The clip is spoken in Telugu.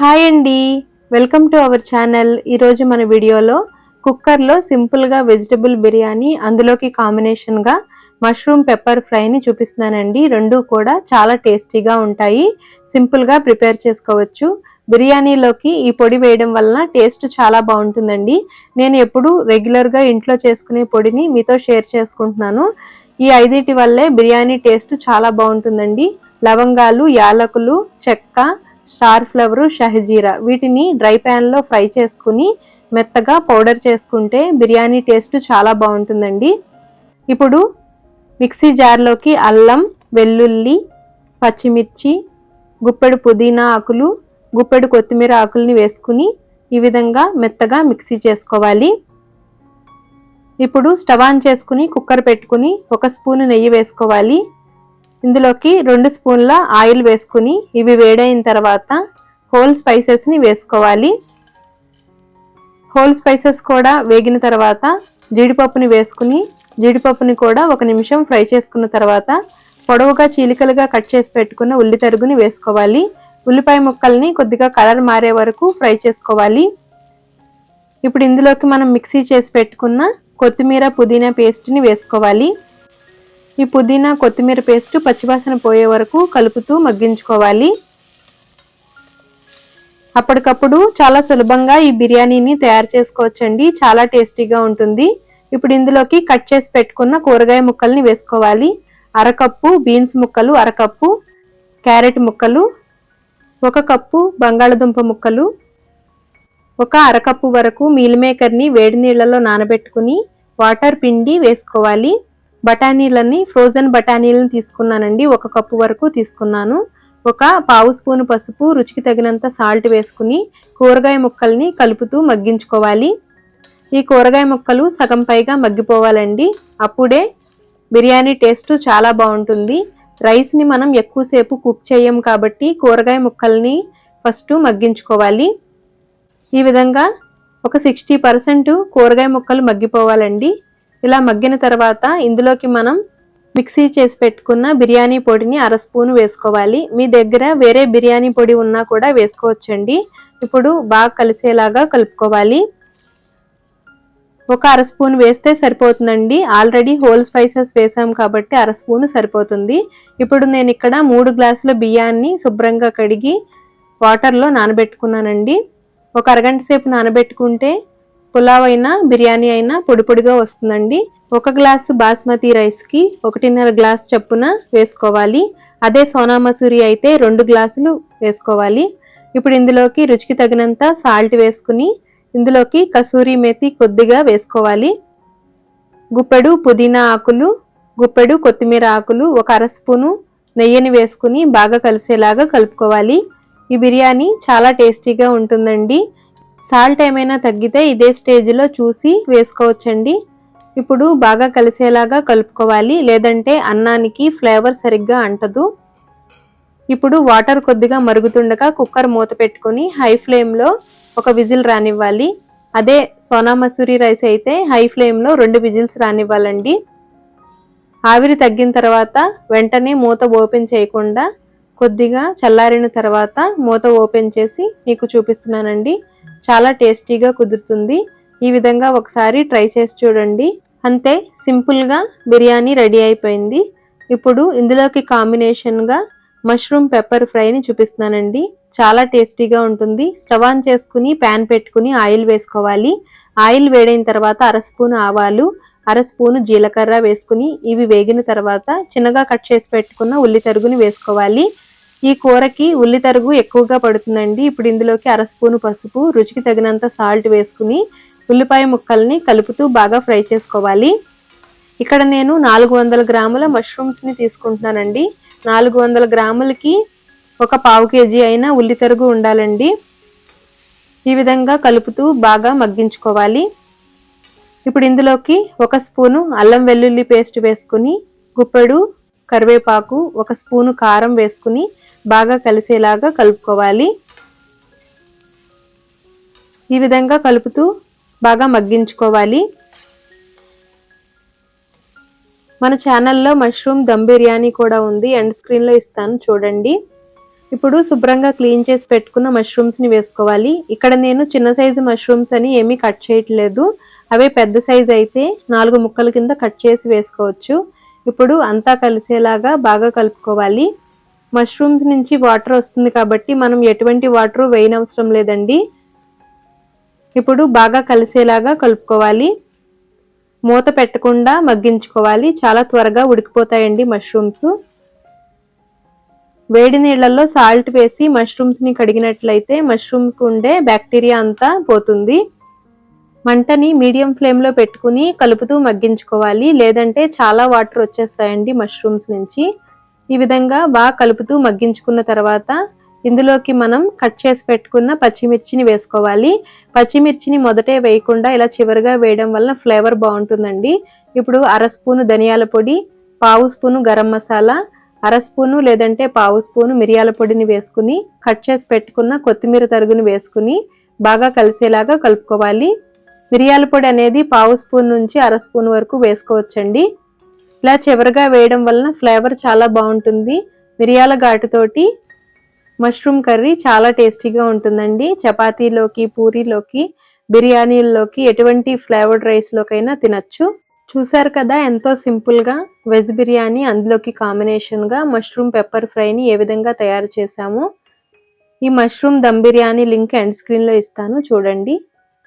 హాయ్ అండి. Welcome to our channel. ఈరోజు మన వీడియోలో కుక్కర్లో సింపుల్గా వెజిటబుల్ బిర్యానీ అందులోకి కాంబినేషన్గా మష్రూమ్ పెప్పర్ ఫ్రైని చూపిస్తున్నానండి. రెండు కూడా చాలా టేస్టీగా ఉంటాయి. సింపుల్గా ప్రిపేర్ చేసుకోవచ్చు. బిర్యానీలోకి ఈ పొడి వేయడం వలన టేస్ట్ చాలా బాగుంటుందండి. నేను ఎప్పుడు రెగ్యులర్గా ఇంట్లో చేసుకునే పొడిని మీతో షేర్ చేసుకుంటున్నాను. ఈ ఐదింటి వల్లే బిర్యానీ టేస్ట్ చాలా బాగుంటుందండి. లవంగాలు యాలకులు చెక్క స్టార్ ఫ్లవరు షహజీరా. వీటిని డ్రై ప్యాన్లో ఫ్రై చేసుకుని మెత్తగా పౌడర్ చేసుకుంటే బిర్యానీ టేస్ట్ చాలా బాగుంటుందండి. ఇప్పుడు మిక్సీ జార్లోకి అల్లం వెల్లుల్లి పచ్చిమిర్చి గుప్పెడు పుదీనా ఆకులు గుప్పెడు కొత్తిమీర ఆకుల్ని వేసుకుని ఈ విధంగా మెత్తగా మిక్సీ చేసుకోవాలి. ఇప్పుడు స్టవ్ ఆన్ చేసుకుని కుక్కర్ పెట్టుకుని ఒక స్పూన్ నెయ్యి వేసుకోవాలి. ఇందులోకి రెండు స్పూన్ల ఆయిల్ వేసుకుని ఇవి వేడైన తర్వాత హోల్ స్పైసెస్ని వేసుకోవాలి. హోల్ స్పైసెస్ కూడా వేగిన తర్వాత జీడిపప్పుని వేసుకుని జీడిపప్పుని కూడా ఒక నిమిషం ఫ్రై చేసుకున్న తర్వాత పొడవుగా చీలికలుగా కట్ చేసి పెట్టుకున్న ఉల్లి తరుగుని వేసుకోవాలి. ఉల్లిపాయ ముక్కల్ని కొద్దిగా కలర్ మారే వరకు ఫ్రై చేసుకోవాలి. ఇప్పుడు ఇందులోకి మనం మిక్సీ చేసి పెట్టుకున్న కొత్తిమీర పుదీనా పేస్ట్ని వేసుకోవాలి. ఈ పుదీనా కొత్తిమీర పేస్ట్ పచ్చివాసన పోయే వరకు కలుపుతూ మగ్గించుకోవాలి. అప్పటికప్పుడు చాలా సులభంగా ఈ బిర్యానీని తయారు చేసుకోవచ్చండి. చాలా టేస్టీగా ఉంటుంది. ఇప్పుడు ఇందులోకి కట్ చేసి పెట్టుకున్న కూరగాయ ముక్కల్ని వేసుకోవాలి. అరకప్పు బీన్స్ ముక్కలు అరకప్పు క్యారెట్ ముక్కలు ఒక కప్పు బంగాళదుంప ముక్కలు ఒక అరకప్పు వరకు మీల్ మేకర్ని వేడి నీళ్ళలో నానబెట్టుకుని వాటర్ పిండి వేసుకోవాలి. బఠానీలని ఫ్రోజన్ బఠానీలను తీసుకున్నానండి. ఒక కప్పు వరకు తీసుకున్నాను. ఒక పావు స్పూను పసుపు రుచికి తగినంత సాల్ట్ వేసుకుని కూరగాయ ముక్కల్ని కలుపుతూ మగ్గించుకోవాలి. ఈ కూరగాయ ముక్కలు సగం పైగా మగ్గిపోవాలండి. అప్పుడే బిర్యానీ టేస్ట్ చాలా బాగుంటుంది. రైస్ని మనం ఎక్కువసేపు కుక్ చేయం కాబట్టి కూరగాయ ముక్కల్ని ఫస్ట్ మగ్గించుకోవాలి. ఈ విధంగా ఒక సిక్స్టీ పర్సెంట్ కూరగాయ ముక్కలు మగ్గిపోవాలండి. ఇలా మగ్గిన తర్వాత ఇందులోకి మనం మిక్సీ చేసి పెట్టుకున్న బిర్యానీ పొడిని అర స్పూన్ వేసుకోవాలి. మీ దగ్గర వేరే బిర్యానీ పొడి ఉన్నా కూడా వేసుకోవచ్చండి. ఇప్పుడు బాగా కలిసేలాగా కలుపుకోవాలి. ఒక అర స్పూన్ వేస్తే సరిపోతుందండి. ఆల్రెడీ హోల్ స్పైసెస్ వేసాం కాబట్టి అర స్పూన్ సరిపోతుంది. ఇప్పుడు నేను ఇక్కడ మూడు గ్లాసుల బియ్యాన్ని శుభ్రంగా కడిగి వాటర్లో నానబెట్టుకున్నానండి. ఒక అరగంట సేపు నానబెట్టుకుంటే పులావ్ అయినా బిర్యానీ అయినా పొడి పొడిగా వస్తుందండి. ఒక గ్లాసు బాస్మతి రైస్కి ఒకటిన్నర గ్లాస్ చప్పున వేసుకోవాలి. అదే సోనా మసూరి అయితే రెండు గ్లాసులు వేసుకోవాలి. ఇప్పుడు ఇందులోకి రుచికి తగినంత సాల్ట్ వేసుకుని ఇందులోకి కసూరి మేతి కొద్దిగా వేసుకోవాలి. గుప్పెడు పుదీనా ఆకులు గుప్పెడు కొత్తిమీర ఆకులు ఒక అర స్పూను నెయ్యిని వేసుకుని బాగా కలిసేలాగా కలుపుకోవాలి. ఈ బిర్యానీ చాలా టేస్టీగా ఉంటుందండి. సాల్ట్ ఏమైనా తగ్గితే ఇదే స్టేజ్లో చూసి వేసుకోవచ్చండి. ఇప్పుడు బాగా కలిసేలాగా కలుపుకోవాలి. లేదంటే అన్నానికి ఫ్లేవర్ సరిగ్గా అంటదు. ఇప్పుడు వాటర్ కొద్దిగా మరుగుతుండగా కుక్కర్ మూత పెట్టుకొని హై ఫ్లేమ్లో ఒక విజిల్ రానివ్వాలి. అదే సోనా మసూరి రైస్ అయితే హై ఫ్లేమ్లో రెండు విజిల్స్ రానివ్వాలండి. ఆవిరి తగ్గిన తర్వాత వెంటనే మూత ఓపెన్ చేయకుండా కొద్దిగా చల్లారిన తర్వాత మూత ఓపెన్ చేసి మీకు చూపిస్తున్నానండి. చాలా టేస్టీగా కుదురుతుంది. ఈ విధంగా ఒకసారి ట్రై చేసి చూడండి. అంతే సింపుల్గా బిర్యానీ రెడీ అయిపోయింది. ఇప్పుడు ఇందులోకి కాంబినేషన్గా మష్రూమ్ పెప్పర్ ఫ్రైని చూపిస్తున్నానండి. చాలా టేస్టీగా ఉంటుంది. స్టవ్ ఆన్ చేసుకుని ప్యాన్ పెట్టుకుని ఆయిల్ వేసుకోవాలి. ఆయిల్ వేడైన తర్వాత అర స్పూన్ ఆవాలు అర స్పూను జీలకర్ర వేసుకుని ఇవి వేగిన తర్వాత చిన్నగా కట్ చేసి పెట్టుకున్న ఉల్లి తరుగుని వేసుకోవాలి. ఈ కూరకి ఉల్లి తరుగు ఎక్కువగా పడుతుందండి. ఇప్పుడు ఇందులోకి అర స్పూను పసుపు రుచికి తగినంత సాల్ట్ వేసుకుని ఉల్లిపాయ ముక్కల్ని కలుపుతూ బాగా ఫ్రై చేసుకోవాలి. ఇక్కడ నేను నాలుగు వందల గ్రాముల మష్రూమ్స్ని తీసుకుంటున్నానండి. నాలుగు వందల గ్రాములకి ఒక పావు కేజీ అయిన ఉల్లి తరుగు ఉండాలండి. ఈ విధంగా కలుపుతూ బాగా మగ్గించుకోవాలి. ఇప్పుడు ఇందులోకి ఒక స్పూను అల్లం వెల్లుల్లి పేస్ట్ వేసుకుని గుప్పెడు కరివేపాకు ఒక స్పూను కారం వేసుకుని బాగా కలిసేలాగా కలుపుకోవాలి. ఈ విధంగా కలుపుతూ బాగా మగ్గించుకోవాలి. మన ఛానల్లో మష్రూమ్ దమ్ బిర్యానీ కూడా ఉంది. ఎండ్ స్క్రీన్లో ఇస్తాను చూడండి. ఇప్పుడు శుభ్రంగా క్లీన్ చేసి పెట్టుకున్న మష్రూమ్స్ని వేసుకోవాలి. ఇక్కడ నేను చిన్న సైజు మష్రూమ్స్ అని ఏమీ కట్ చేయట్లేదు. అవే పెద్ద సైజు అయితే నాలుగు ముక్కల కింద కట్ చేసి వేసుకోవచ్చు. ఇప్పుడు అంతా కలిసేలాగా బాగా కలుపుకోవాలి. మష్రూమ్స్ నుంచి వాటర్ వస్తుంది కాబట్టి మనం ఎటువంటి వాటర్ వేయనవసరం లేదండి. ఇప్పుడు బాగా కలిసేలాగా కలుపుకోవాలి. మూత పెట్టకుండా మగ్గించుకోవాలి. చాలా త్వరగా ఉడికిపోతాయండి మష్రూమ్స్. వేడి నీళ్ళల్లో సాల్ట్ వేసి మష్రూమ్స్ని కడిగినట్లయితే మష్రూమ్స్కి ఉండే బ్యాక్టీరియా అంతా పోతుంది. మంటని మీడియం ఫ్లేమ్లో పెట్టుకుని కలుపుతూ మగ్గించుకోవాలి. లేదంటే చాలా వాటర్ వచ్చేస్తాయండి మష్రూమ్స్ నుంచి. ఈ విధంగా బాగా కలుపుతూ మగ్గించుకున్న తర్వాత ఇందులోకి మనం కట్ చేసి పెట్టుకున్న పచ్చిమిర్చిని వేసుకోవాలి. పచ్చిమిర్చిని మొదటే వేయకుండా ఇలా చివరిగా వేయడం వల్ల ఫ్లేవర్ బాగుంటుందండి. ఇప్పుడు అర స్పూను ధనియాల పొడి పావు స్పూను గరం మసాలా అర స్పూను లేదంటే పావు స్పూను మిరియాల పొడిని వేసుకుని కట్ చేసి పెట్టుకున్న కొత్తిమీర తరుగుని వేసుకుని బాగా కలిసేలాగా కలుపుకోవాలి. మిరియాల పొడి అనేది పావు స్పూన్ నుంచి అర స్పూన్ వరకు వేసుకోవచ్చండి. ఇలా చివరిగా వేయడం వలన ఫ్లేవర్ చాలా బాగుంటుంది. మిరియాల ఘాటుతోటి మష్రూమ్ కర్రీ చాలా టేస్టీగా ఉంటుందండి. చపాతీలోకి పూరీలోకి బిర్యానీల్లోకి ఎటువంటి ఫ్లేవర్డ్ రైస్లోకైనా తినచ్చు. చూసారు కదా ఎంతో సింపుల్గా వెజ్ బిర్యానీ అందులోకి కాంబినేషన్గా మష్రూమ్ పెప్పర్ ఫ్రైని ఏ విధంగా తయారు చేశాము ఈ mushroom dum biryani link end స్క్రీన్లో ఇస్తాను. చూడండి.